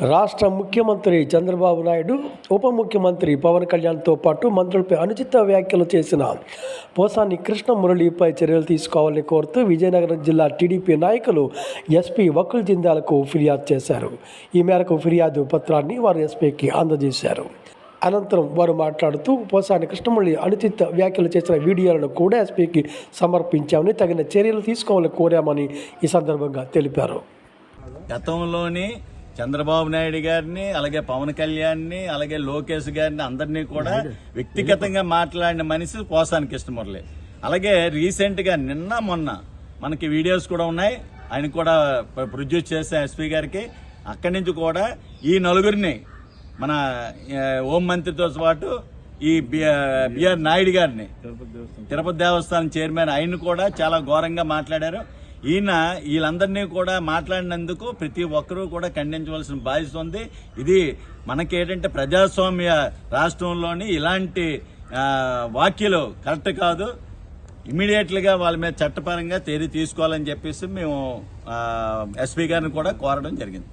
రాష్ట్ర ముఖ్యమంత్రి చంద్రబాబు నాయుడు ఉప ముఖ్యమంత్రి పవన్ కళ్యాణ్తో పాటు మంత్రులపై అనుచిత వ్యాఖ్యలు చేసిన పోసాని కృష్ణ మురళిపై చర్యలు తీసుకోవాలని కోరుతూ విజయనగరం జిల్లా టీడీపీ నాయకులు ఎస్పీ వకుల్ జిందాలకు ఫిర్యాదు చేశారు. ఈ మేరకు ఫిర్యాదు పత్రాన్ని వారు ఎస్పీకి అందజేశారు. అనంతరం వారు మాట్లాడుతూ పోసాని కృష్ణమురళి అనుచిత వ్యాఖ్యలు చేసిన వీడియోలను కూడా ఎస్పీకి సమర్పించామని తగిన చర్యలు తీసుకోవాలని కోరామని ఈ సందర్భంగా తెలిపారు. గతంలోని చంద్రబాబు నాయుడు గారిని అలాగే పవన్ కళ్యాణ్ని అలాగే లోకేష్ గారిని అందరినీ కూడా వ్యక్తిగతంగా మాట్లాడిన మనిషి పోసాని కృష్ణమురళి. అలాగే రీసెంట్గా నిన్న మొన్న మనకి వీడియోస్ కూడా ఉన్నాయి. ఆయన కూడా ప్రొడ్యూస్ చేసే ఎస్పీ గారికి. అక్కడి నుంచి కూడా ఈ నలుగురిని మన హోం మంత్రితో పాటు ఈ బిఆర్ నాయుడు గారిని తిరుపతి దేవస్థానం. చైర్మన్ ఆయన కూడా చాలా ఘోరంగా మాట్లాడారు. ఈయన వీళ్ళందరినీ కూడా మాట్లాడినందుకు ప్రతి ఒక్కరూ కూడా ఖండించవలసిన బాధ్యత ఉంది. ఇది మనకేంటంటే ప్రజాస్వామ్య రాష్ట్రంలోని ఇలాంటి ఆ, వ్యాఖ్యలు కరెక్ట్ కాదు. ఇమీడియట్లీగా వాళ్ళ మీద చట్టపరంగా తేదీ తీసుకోవాలని చెప్పేసి మేము ఎస్పీ గారిని కూడా కోరడం జరిగింది.